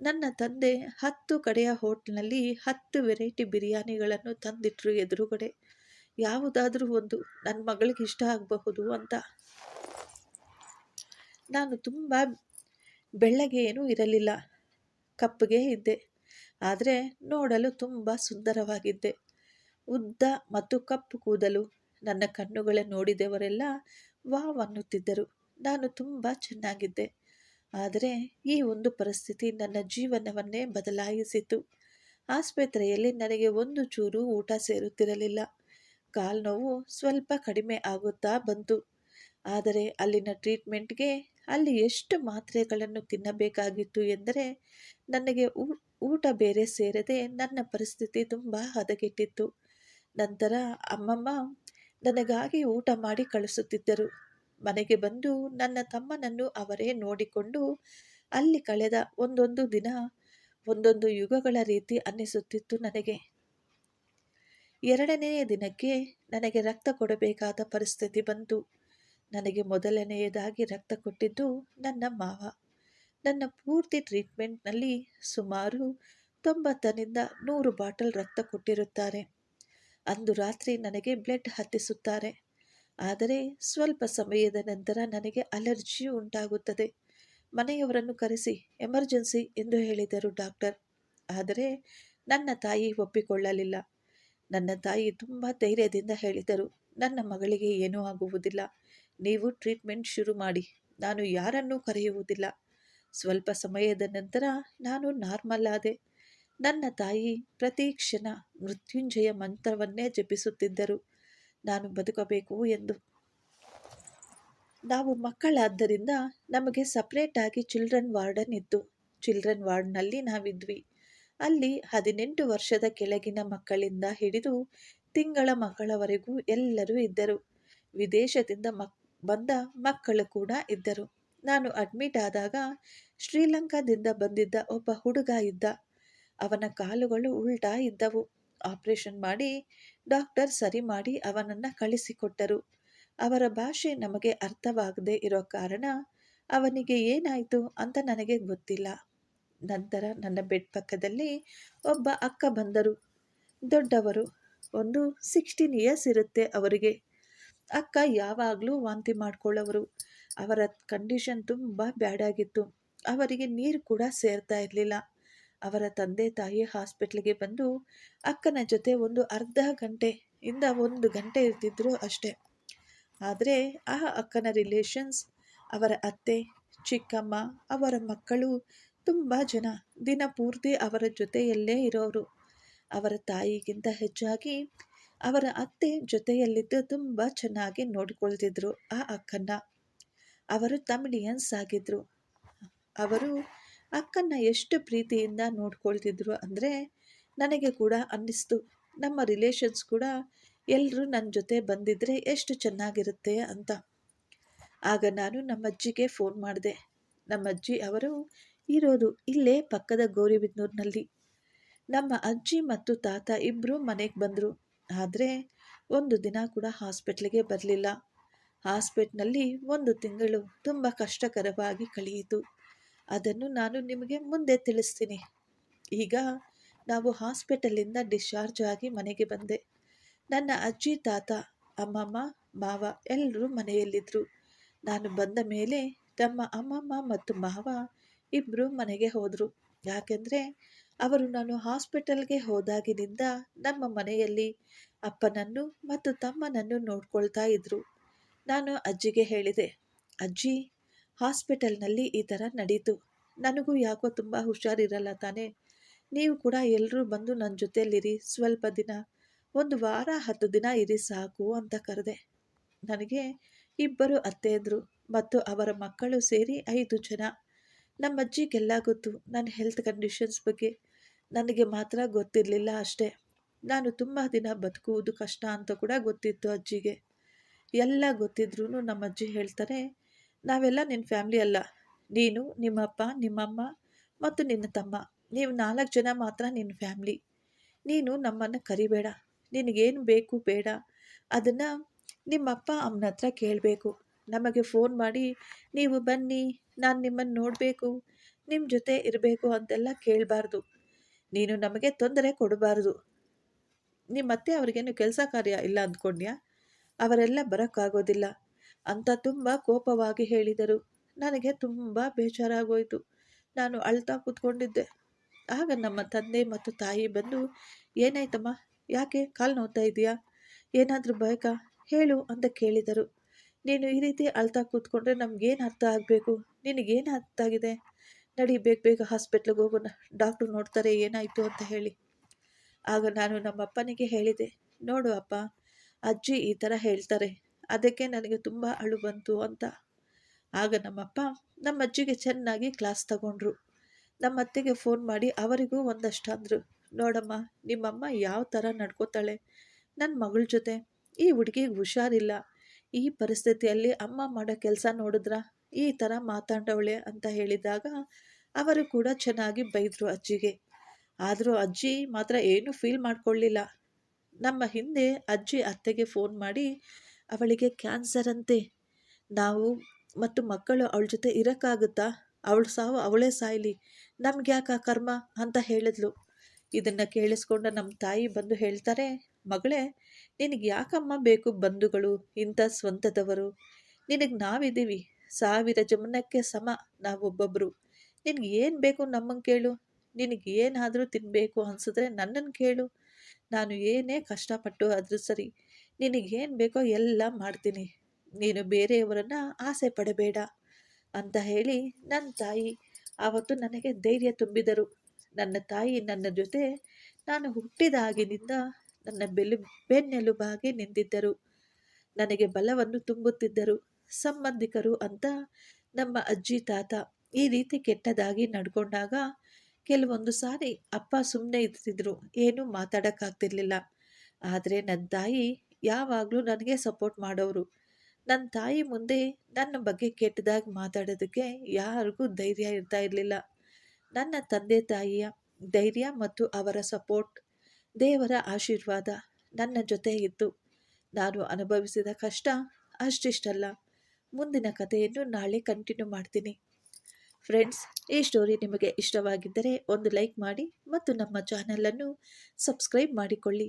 ನನ್ನ ತಂದೆ ಹತ್ತು ಕಡೆಯ ಹೋಟ್ಲ್ನಲ್ಲಿ ಹತ್ತು ವೆರೈಟಿ ಬಿರಿಯಾನಿಗಳನ್ನು ತಂದಿಟ್ರು ಎದುರುಗಡೆ. ಯಾವುದಾದ್ರೂ ಒಂದು ನನ್ನ ಮಗಳಿಗೆ ಇಷ್ಟ ಆಗಬಹುದು ಅಂತ. ನಾನು ತುಂಬ ಬೆಳ್ಳಗೆ ಏನೂ ಇರಲಿಲ್ಲ. ಕಪ್ಪಗೆ ಇದ್ದೆ. ಆದರೆ ನೋಡಲು ತುಂಬ ಸುಂದರವಾಗಿದ್ದೆ. ಉದ್ದ ಮತ್ತು ಕಪ್ಪು ಕೂದಲು, ನನ್ನ ಕಣ್ಣುಗಳ ನೋಡಿದವರೆಲ್ಲ ವಾವ್ ಅನ್ನುತ್ತಿದ್ದರು. ನಾನು ತುಂಬ ಚೆನ್ನಾಗಿದ್ದೆ. ಆದರೆ ಈ ಒಂದು ಪರಿಸ್ಥಿತಿ ನನ್ನ ಜೀವನವನ್ನೇ ಬದಲಾಯಿಸಿತು. ಆಸ್ಪತ್ರೆಯಲ್ಲಿ ನನಗೆ ಒಂದು ಚೂರು ಊಟ ಸೇರುತ್ತಿರಲಿಲ್ಲ. ಕಾಲ್ನೋವು ಸ್ವಲ್ಪ ಕಡಿಮೆ ಆಗುತ್ತಾ ಬಂತು. ಆದರೆ ಅಲ್ಲಿನ ಟ್ರೀಟ್ಮೆಂಟ್ಗೆ ಅಲ್ಲಿ ಎಷ್ಟು ಮಾತ್ರೆಗಳನ್ನು ತಿನ್ನಬೇಕಾಗಿತ್ತು ಎಂದರೆ ನನಗೆ ಊಟ ಬೇರೆ ಸೇರದೆ ನನ್ನ ಪರಿಸ್ಥಿತಿ ತುಂಬ ಹದಗೆಟ್ಟಿತ್ತು. ನಂತರ ಅಮ್ಮಮ್ಮ ನನಗಾಗಿ ಊಟ ಮಾಡಿ ಕಳಿಸುತ್ತಿದ್ದರು. ಮನೆಗೆ ಬಂದು ನನ್ನ ತಮ್ಮನನ್ನು ಅವರೇ ನೋಡಿಕೊಂಡು ಅಲ್ಲಿ ಕಳೆದ ಒಂದೊಂದು ದಿನ ಒಂದೊಂದು ಯುಗಗಳ ರೀತಿ ಅನ್ನಿಸುತ್ತಿತ್ತು ನನಗೆ. ಎರಡನೆಯ ದಿನಕ್ಕೆ ನನಗೆ ರಕ್ತ ಕೊಡಬೇಕಾದ ಪರಿಸ್ಥಿತಿ ಬಂತು. ನನಗೆ ಮೊದಲನೆಯದಾಗಿ ರಕ್ತ ಕೊಟ್ಟಿದ್ದು ನನ್ನ ಮಾವ. ನನ್ನ ಪೂರ್ತಿ ಟ್ರೀಟ್ಮೆಂಟ್ನಲ್ಲಿ ಸುಮಾರು ತೊಂಬತ್ತರಿಂದ ನೂರು ಬಾಟಲ್ ರಕ್ತ ಕೊಟ್ಟಿರುತ್ತಾರೆ. ಅಂದು ರಾತ್ರಿ ನನಗೆ ಬ್ಲಡ್ ಹತ್ತಿಸುತ್ತಾರೆ. ಆದರೆ ಸ್ವಲ್ಪ ಸಮಯದ ನಂತರ ನನಗೆ ಅಲರ್ಜಿ ಉಂಟಾಗುತ್ತದೆ. ಮನೆಯವರನ್ನು ಕರೆಸಿ, ಎಮರ್ಜೆನ್ಸಿ ಎಂದು ಹೇಳಿದರು ಡಾಕ್ಟರ್. ಆದರೆ ನನ್ನ ತಾಯಿ ಒಪ್ಪಿಕೊಳ್ಳಲಿಲ್ಲ. ನನ್ನ ತಾಯಿ ತುಂಬ ಧೈರ್ಯದಿಂದ ಹೇಳಿದರು, ನನ್ನ ಮಗಳಿಗೆ ಏನೂ ಆಗುವುದಿಲ್ಲ. ನೀವು ಟ್ರೀಟ್ಮೆಂಟ್ ಶುರು ಮಾಡಿ. ನಾನು ಯಾರನ್ನೂ ಕರೆಯುವುದಿಲ್ಲ. ಸ್ವಲ್ಪ ಸಮಯದ ನಂತರ ನಾನು ನಾರ್ಮಲ್ ಆದೆ. ನನ್ನ ತಾಯಿ ಪ್ರತಿ ಕ್ಷಣ ಮೃತ್ಯುಂಜಯ ಮಂತ್ರವನ್ನೇ ಜಪಿಸುತ್ತಿದ್ದರು. ನಾನು ಬದುಕಬೇಕು ಎಂದು. ನಾವು ಮಕ್ಕಳಾದ್ದರಿಂದ ನಮಗೆ ಸಪ್ರೇಟಾಗಿ ಚಿಲ್ಡ್ರನ್ ವಾರ್ಡನ್ ಇತ್ತು ಚಿಲ್ಡ್ರನ್ ವಾರ್ಡ್ನಲ್ಲಿ ನಾವಿದ್ವಿ. ಅಲ್ಲಿ ಹದಿನೆಂಟು ವರ್ಷದ ಕೆಳಗಿನ ಮಕ್ಕಳಿಂದ ಹಿಡಿದು ತಿಂಗಳ ಮಕ್ಕಳವರೆಗೂ ಎಲ್ಲರೂ ಇದ್ದರು. ವಿದೇಶದಿಂದ ಮಕ್, ಬಂದ ಮಕ್ಕಳು ಕೂಡ ಇದ್ದರು. ನಾನು ಅಡ್ಮಿಟ್ ಆದಾಗ ಶ್ರೀಲಂಕಾದಿಂದ ಬಂದಿದ್ದ ಒಬ್ಬ ಹುಡುಗ ಇದ್ದ. ಅವನ ಕಾಲುಗಳು ಉಲ್ಟಾ ಇದ್ದವು. ಆಪರೇಷನ್ ಮಾಡಿ ಡಾಕ್ಟರ್ ಸರಿ ಮಾಡಿ ಅವನನ್ನು ಕಳಿಸಿಕೊಟ್ಟರು. ಅವರ ಭಾಷೆ ನಮಗೆ ಅರ್ಥವಾಗದೇ ಇರೋ ಕಾರಣ ಅವನಿಗೆ ಏನಾಯಿತು ಅಂತ ನನಗೆ ಗೊತ್ತಿಲ್ಲ. ನಂತರ ನನ್ನ ಬೆಡ್ ಪಕ್ಕದಲ್ಲಿ ಒಬ್ಬ ಅಕ್ಕ ಬಂದರು. ದೊಡ್ಡವರು, ಒಂದು ಸಿಕ್ಸ್ಟೀನ್ ಇಯರ್ಸ್ ಇರುತ್ತೆ ಅವರಿಗೆ. ಅಕ್ಕ ಯಾವಾಗಲೂ ವಾಂತಿ ಮಾಡ್ಕೊಳ್ಳೋರು. ಅವರ ಕಂಡೀಷನ್ ತುಂಬ ಬ್ಯಾಡಾಗಿತ್ತು ಅವರಿಗೆ ನೀರು ಕೂಡ ಸೇರ್ತಾ ಇರಲಿಲ್ಲ. ಅವರ ತಂದೆ ತಾಯಿ ಹಾಸ್ಪಿಟ್ಲಿಗೆ ಬಂದು ಅಕ್ಕನ ಜೊತೆ ಒಂದು ಅರ್ಧ ಗಂಟೆ ಇಂದ ಒಂದು ಗಂಟೆ ಇರ್ತಿದ್ರು ಅಷ್ಟೇ. ಆದರೆ ಆ ಅಕ್ಕನ ರಿಲೇಷನ್ಸ್ ಅವರ ಅತ್ತೆ, ಚಿಕ್ಕಮ್ಮ, ಅವರ ಮಕ್ಕಳು ತುಂಬ ಜನ ದಿನ ಪೂರ್ತಿ ಅವರ ಜೊತೆಯಲ್ಲೇ ಇರೋರು. ಅವರ ತಾಯಿಗಿಂತ ಹೆಚ್ಚಾಗಿ ಅವರ ಅತ್ತೆ ಜೊತೆಯಲ್ಲಿದ್ದು ತುಂಬ ಚೆನ್ನಾಗಿ ನೋಡಿಕೊಳ್ತಿದ್ರು ಆ ಅಕ್ಕನ ಅವರು ತಮಿಳಿಯನ್ಸ್ ಆಗಿದ್ದರು ಅವರು ಅಕ್ಕನ್ನ ಎಷ್ಟು ಪ್ರೀತಿಯಿಂದ ನೋಡ್ಕೊಳ್ತಿದ್ರು ಅಂದರೆ ನನಗೆ ಕೂಡ ಅನ್ನಿಸ್ತು. ನಮ್ಮ ರಿಲೇಷನ್ಸ್ ಕೂಡ ಎಲ್ಲರೂ ನನ್ನ ಜೊತೆ ಬಂದಿದ್ದರೆ ಎಷ್ಟು ಚೆನ್ನಾಗಿರುತ್ತೆ ಅಂತ. ಆಗ ನಾನು ನಮ್ಮ ಅಜ್ಜಿಗೆ ಫೋನ್ ಮಾಡಿದೆ. ನಮ್ಮ ಅಜ್ಜಿ ಅವರು, ಇರೋದು ಇಲ್ಲೇ ಪಕ್ಕದ ಗೌರಿಬಿದ್ನೂರಿನಲ್ಲಿ. ನಮ್ಮ ಅಜ್ಜಿ ಮತ್ತು ತಾತ ಇಬ್ಬರು ಮನೆಗೆ ಬಂದರು. ಆದರೆ ಒಂದು ದಿನ ಕೂಡ ಹಾಸ್ಪಿಟ್ಲಿಗೆ ಬರಲಿಲ್ಲ. ಹಾಸ್ಪಿಟ್ನಲ್ಲಿ ಒಂದು ತಿಂಗಳು ತುಂಬ ಕಷ್ಟಕರವಾಗಿ ಕಳೆಯಿತು. ಅದನ್ನು ನಾನು ನಿಮಗೆ ಮುಂದೆ ತಿಳಿಸ್ತೀನಿ. ಈಗ ನಾವು ಹಾಸ್ಪಿಟಲಿಂದ ಡಿಸ್ಚಾರ್ಜ್ ಆಗಿ ಮನೆಗೆ ಬಂದೆ. ನನ್ನ ಅಜ್ಜಿ, ತಾತ, ಅಮ್ಮಮ್ಮ, ಮಾವ ಎಲ್ಲರೂ ಮನೆಯಲ್ಲಿದ್ದರು ನಾನು ಬಂದ ಮೇಲೆ ತಮ್ಮ ಅಮ್ಮಮ್ಮ ಮತ್ತು ಮಾವ ಇಬ್ಬರು ಮನೆಗೆ ಹೋದರು. ಯಾಕೆಂದರೆ ಅವರು ನಾನು ಹಾಸ್ಪಿಟಲ್ಗೆ ಹೋದಾಗಿನಿಂದ ನಮ್ಮ ಮನೆಯಲ್ಲಿ ಅಪ್ಪನನ್ನು ಮತ್ತು ತಮ್ಮನನ್ನು ನೋಡ್ಕೊಳ್ತಾ ಇದ್ದರು ನಾನು ಅಜ್ಜಿಗೆ ಹೇಳಿದೆ, ಅಜ್ಜಿ ಹಾಸ್ಪಿಟಲ್ನಲ್ಲಿ ಈ ಥರ ನಡೀತು. ನನಗೂ ಯಾಕೋ ತುಂಬ ಹುಷಾರಿರಲ್ಲ ತಾನೇ. ನೀವು ಕೂಡ ಎಲ್ಲರೂ ಬಂದು ನನ್ನ ಜೊತೆಯಲ್ಲಿರಿ. ಸ್ವಲ್ಪ ದಿನ, ಒಂದು ವಾರ, ಹತ್ತು ದಿನ ಇರಿ ಸಾಕು ಅಂತ ಕರೆದೆ. ನನಗೆ ಇಬ್ಬರು ಅತ್ತೆಯಂದರು ಮತ್ತು ಅವರ ಮಕ್ಕಳು ಸೇರಿ ಐದು ಜನ. ನಮ್ಮ ಅಜ್ಜಿಗೆಲ್ಲ ಗೊತ್ತು ನನ್ನ ಹೆಲ್ತ್ ಕಂಡೀಷನ್ಸ್ ಬಗ್ಗೆ. ನನಗೆ ಮಾತ್ರ ಗೊತ್ತಿರಲಿಲ್ಲ ಅಷ್ಟೇ. ನಾನು ತುಂಬ ದಿನ ಬದುಕುವುದು ಕಷ್ಟ ಅಂತ ಕೂಡ ಗೊತ್ತಿತ್ತು ಅಜ್ಜಿಗೆ. ಎಲ್ಲ ಗೊತ್ತಿದ್ರೂ ನಮ್ಮ ಅಜ್ಜಿ ಹೇಳ್ತಾರೆ ನಾವೆಲ್ಲ ನಿನ್ನ ಫ್ಯಾಮ್ಲಿ ಅಲ್ಲ. ನೀನು, ನಿಮ್ಮಪ್ಪ, ನಿಮ್ಮಮ್ಮ ಮತ್ತು ನಿನ್ನ ತಮ್ಮ. ನೀವು ನಾಲ್ಕು ಜನ ಮಾತ್ರ ನಿನ್ನ ಫ್ಯಾಮ್ಲಿ. ನೀನು ನಮ್ಮನ್ನು ಕರಿಬೇಡ. ನಿನಗೇನು ಬೇಕು ಬೇಡ. ಅದನ್ನು ನಿಮ್ಮಪ್ಪ ಅಮ್ಮನ ಹತ್ರ ಕೇಳಬೇಕು. ನಮಗೆ ಫೋನ್ ಮಾಡಿ, ನೀವು ಬನ್ನಿ, ನಾನು ನಿಮ್ಮನ್ನು ನೋಡಬೇಕು ನಿಮ್ಮ ಜೊತೆ ಇರಬೇಕು ಅಂತೆಲ್ಲ ಕೇಳಬಾರ್ದು. ನೀನು ನಮಗೆ ತೊಂದರೆ ಕೊಡಬಾರ್ದು. ನಿಮ್ಮತ್ತೆ ಅವ್ರಿಗೇನು ಕೆಲಸ ಕಾರ್ಯ ಇಲ್ಲ ಅಂದ್ಕೊಂಡ್ಯಾ? ಅವರೆಲ್ಲ ಬರೋಕ್ಕಾಗೋದಿಲ್ಲ. ಅಂತ ತುಂಬ ಕೋಪವಾಗಿ ಹೇಳಿದರು. ನನಗೆ ತುಂಬ ಬೇಜಾರಾಗೋಯಿತು. ನಾನು ಅಳ್ತಾ ಕೂತ್ಕೊಂಡಿದ್ದೆ. ಆಗ ನಮ್ಮ ತಂದೆ ಮತ್ತು ತಾಯಿ ಬಂದು, ಏನಾಯ್ತಮ್ಮ? ಯಾಕೆ ಕಾಲು ನೋವ್ತಾ ಇದೆಯಾ ಏನಾದರೂ ಭಯಕ ಹೇಳು ಅಂತ ಕೇಳಿದರು. ನೀನು ಈ ರೀತಿ ಅಳ್ತಾ ಕೂತ್ಕೊಂಡ್ರೆ ನಮಗೇನು ಅರ್ಥ ಆಗಬೇಕು? ನಿನಗೇನು ಅರ್ಥ ಆಗಿದೆ? ನಡಿ, ಬೇಗ ಬೇಗ ಹಾಸ್ಪಿಟ್ಲಿಗೆ ಹೋಗೋಣ. ಡಾಕ್ಟ್ರು ನೋಡ್ತಾರೆ ಏನಾಯಿತು ಅಂತ ಹೇಳಿ. ಆಗ ನಾನು ನಮ್ಮ ಅಪ್ಪನಿಗೆ ಹೇಳಿದೆ, ನೋಡು ಅಪ್ಪ, ಅಜ್ಜಿ ಈ ಥರ ಹೇಳ್ತಾರೆ. ಅದಕ್ಕೆ ನನಗೆ ತುಂಬ ಅಳು ಬಂತು ಅಂತ. ಆಗ ನಮ್ಮಪ್ಪ ನಮ್ಮ ಅಜ್ಜಿಗೆ ಚೆನ್ನಾಗಿ ಕ್ಲಾಸ್ ತಗೊಂಡ್ರು. ನಮ್ಮ ಅತ್ತೆಗೆ ಫೋನ್ ಮಾಡಿ ಅವರಿಗೂ ಒಂದಷ್ಟು ಅಂದರು, ನೋಡಮ್ಮ, ನಿಮ್ಮಮ್ಮ ಯಾವ ಥರ ನಡ್ಕೋತಾಳೆ? ನನ್ನ ಮಗಳ ಜೊತೆ. ಈ ಹುಡುಗಿಗೆ ಹುಷಾರಿಲ್ಲ. ಈ ಪರಿಸ್ಥಿತಿಯಲ್ಲಿ ಅಮ್ಮ ಮಾಡೋ ಕೆಲಸ ನೋಡಿದ್ರ? ಈ ಥರ ಮಾತಾಡವಳೆ ಅಂತ ಹೇಳಿದಾಗ ಅವರು ಕೂಡ ಚೆನ್ನಾಗಿ ಬೈದರು ಅಜ್ಜಿಗೆ. ಆದರೂ ಅಜ್ಜಿ ಮಾತ್ರ ಏನೂ ಫೀಲ್ ಮಾಡ್ಕೊಳ್ಳಿಲ್ಲ ನಮ್ಮ ಹಿಂದೆ ಅಜ್ಜಿ ಅತ್ತೆಗೆ ಫೋನ್ ಮಾಡಿ ಅವಳಿಗೆ ಕ್ಯಾನ್ಸರ್ ಅಂತೆ. ನಾವು ಮತ್ತು ಮಕ್ಕಳು ಅವಳ ಜೊತೆ ಇರೋಕ್ಕಾಗುತ್ತಾ? ಅವಳು ಸಾವು ಅವಳೇ ಸಾಯಲಿ. ನಮ್ಗೆ ಯಾಕೆ ಕರ್ಮ? ಅಂತ ಹೇಳಿದ್ಲು. ಇದನ್ನು ಕೇಳಿಸ್ಕೊಂಡು ನಮ್ಮ ತಾಯಿ ಬಂದು ಹೇಳ್ತಾರೆ, ಮಗಳೇ, ನಿನಗೆ ಯಾಕಮ್ಮ ಬೇಕು ಬಂಧುಗಳು, ಇಂಥ ಸ್ವಂತದವರು? ನಿನಗೆ ನಾವಿದ್ದೀವಿ. ಸಾವಿರ ಜಮನಕ್ಕೆ ಸಮ ನಾವೊಬ್ಬೊಬ್ಬರು ನಿನಗೆ ಏನು ಬೇಕು ನಮ್ಮನ್ನು ಕೇಳು. ನಿನಗೆ ಏನಾದರೂ ತಿನ್ನಬೇಕು ಅನಿಸಿದ್ರೆ ನನ್ನನ್ನು ಕೇಳು. ನಾನು ಏನೇ ಕಷ್ಟಪಟ್ಟು ಆದರೂ ಸರಿ ನಿನಗೇನು ಬೇಕೋ ಎಲ್ಲ ಮಾಡ್ತೀನಿ. ನೀನು ಬೇರೆಯವರನ್ನು ಆಸೆ ಪಡಬೇಡ ಅಂತ ಹೇಳಿ ನನ್ನ ತಾಯಿ ಆವತ್ತು ನನಗೆ ಧೈರ್ಯ ತುಂಬಿದರು. ನನ್ನ ತಾಯಿ ನನ್ನ ಜೊತೆ ನಾನು ಹುಟ್ಟಿದಾಗಿನಿಂದ ನನ್ನ ಬೆಲು ಬೆನ್ನೆಲುಬಾಗಿ ನಿಂತಿದ್ದರು. ನನಗೆ ಬಲವನ್ನು ತುಂಬುತ್ತಿದ್ದರು. ಸಂಬಂಧಿಕರು ಅಂತ ನಮ್ಮ ಅಜ್ಜಿ, ತಾತ ಈ ರೀತಿ ಕೆಟ್ಟದಾಗಿ ನಡ್ಕೊಂಡಾಗ ಕೆಲವೊಂದು ಸಾರಿ ಅಪ್ಪ ಸುಮ್ಮನೆ ಇರ್ತಿದ್ರು ಏನೂ ಮಾತಾಡೋಕ್ಕಾಗ್ತಿರ್ಲಿಲ್ಲ. ಆದರೆ ನನ್ನ ತಾಯಿ ಯಾವಾಗಲೂ ನನಗೆ ಸಪೋರ್ಟ್ ಮಾಡೋರು. ನನ್ನ ತಾಯಿ ಮುಂದೆ ನನ್ನ ಬಗ್ಗೆ ಕೆಟ್ಟದಾಗಿ ಮಾತಾಡೋದಕ್ಕೆ ಯಾರಿಗೂ ಧೈರ್ಯ ಇರ್ತಾ ಇರಲಿಲ್ಲ. ನನ್ನ ತಂದೆ ತಾಯಿಯ ಧೈರ್ಯ ಮತ್ತು ಅವರ ಸಪೋರ್ಟ್ ದೇವರ ಆಶೀರ್ವಾದ ನನ್ನ ಜೊತೆ ಇತ್ತು. ನಾನು ಅನುಭವಿಸಿದ ಕಷ್ಟ ಅಷ್ಟಿಷ್ಟಲ್ಲ. ಮುಂದಿನ ಕಥೆಯನ್ನು ನಾಳೆ ಕಂಟಿನ್ಯೂ ಮಾಡ್ತೀನಿ. ಫ್ರೆಂಡ್ಸ್, ಈ ಸ್ಟೋರಿ ನಿಮಗೆ ಇಷ್ಟವಾಗಿದ್ದರೆ ಒಂದು ಲೈಕ್ ಮಾಡಿ ಮತ್ತು ನಮ್ಮ ಚಾನಲನ್ನು ಸಬ್ಸ್ಕ್ರೈಬ್ ಮಾಡಿಕೊಳ್ಳಿ.